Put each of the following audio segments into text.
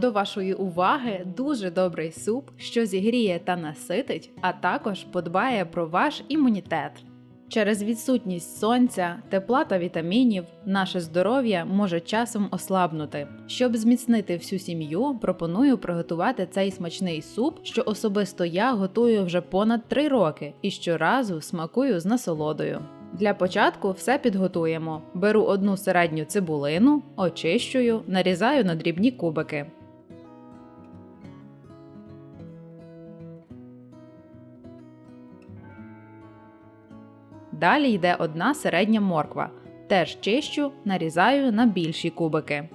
До вашої уваги дуже добрий суп, що зігріє та наситить, а також подбає про ваш імунітет. Через відсутність сонця, тепла та вітамінів наше здоров'я може часом ослабнути. Щоб зміцнити всю сім'ю, пропоную приготувати цей смачний суп, що особисто я готую вже понад 3 роки і щоразу смакую з насолодою. Для початку все підготуємо. Беру одну середню цибулину, очищую, нарізаю на дрібні кубики. Далі йде одна середня морква. Теж чищу, нарізаю на більші кубики.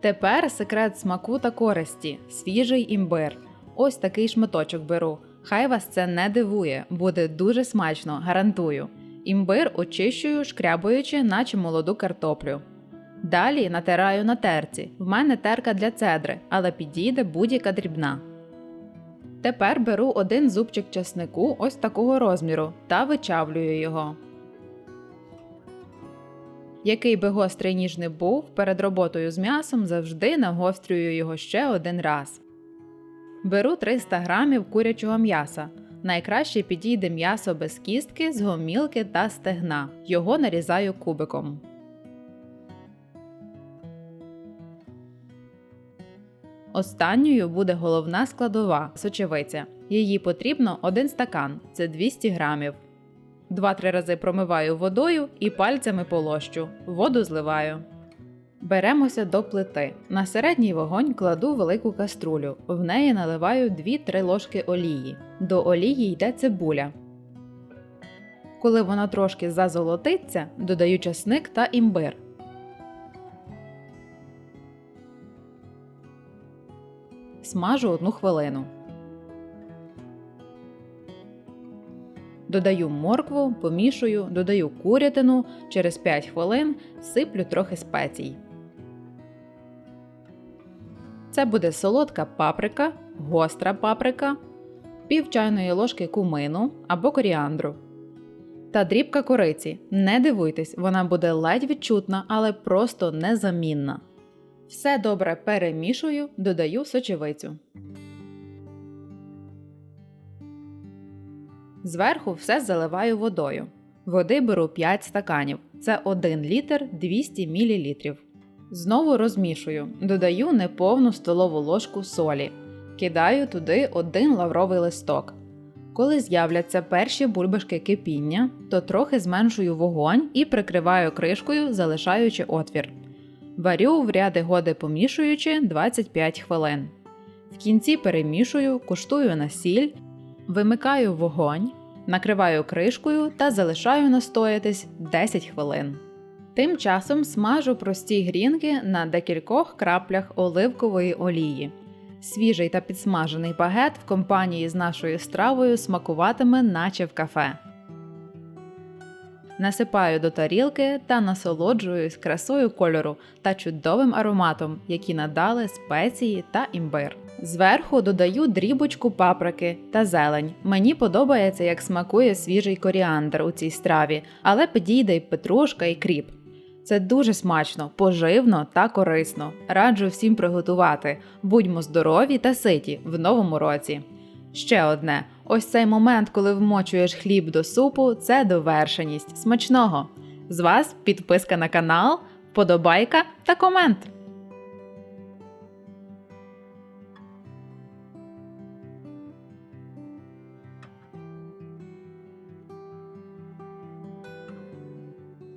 Тепер секрет смаку та користі свіжий імбир. Ось такий шматочок беру. Хай вас це не дивує, буде дуже смачно, гарантую. Імбир очищую, шкрябуючи, наче молоду картоплю. Далі натираю на терці. В мене терка для цедри, але підійде будь-яка дрібна. Тепер беру один зубчик часнику ось такого розміру та вичавлюю його. Який би гострий ніж не був, перед роботою з м'ясом завжди нагострюю його ще один раз. Беру 300 грамів курячого м'яса. Найкраще підійде м'ясо без кістки, з гомілки та стегна. Його нарізаю кубиком. Останньою буде головна складова сочевиця. Її потрібно 1 стакан це 200 грамів. Два-три рази промиваю водою і пальцями полощу. Воду зливаю. Беремося до плити. На середній вогонь кладу велику каструлю. В неї наливаю 2-3 ложки олії. До олії йде цибуля. Коли вона трошки зазолотиться, додаю часник та імбир. Смажу одну хвилину. Додаю моркву, помішую, додаю курятину, через 5 хвилин сиплю трохи спецій. Це буде солодка паприка, гостра паприка, пів чайної ложки кумину або коріандру. Та дрібка кориці. Не дивуйтесь, вона буде ледь відчутна, але просто незамінна. Все добре перемішую, додаю сочевицю. Зверху все заливаю водою. Води беру 5 стаканів. Це 1 літр 200 мл. Знову розмішую, додаю неповну столову ложку солі. Кидаю туди один лавровий листок. Коли з'являться перші бульбашки кипіння, то трохи зменшую вогонь і прикриваю кришкою, залишаючи отвір. Варю в ряди годи помішуючи 25 хвилин. В кінці перемішую, куштую на сіль, вимикаю вогонь, накриваю кришкою та залишаю настоятись 10 хвилин. Тим часом смажу прості грінки на декількох краплях оливкової олії. Свіжий та підсмажений багет в компанії з нашою стравою смакуватиме, наче в кафе. Насипаю до тарілки та насолоджуюсь красою кольору та чудовим ароматом, які надали спеції та імбир. Зверху додаю дрібочку паприки та зелень. Мені подобається, як смакує свіжий коріандр у цій страві, але підійде й петрушка і кріп. Це дуже смачно, поживно та корисно. Раджу всім приготувати. Будьмо здорові та ситі в новому році. Ще одне: ось цей момент, коли вмочуєш хліб до супу, це довершеність. Смачного! З вас підписка на канал, вподобайка та комент.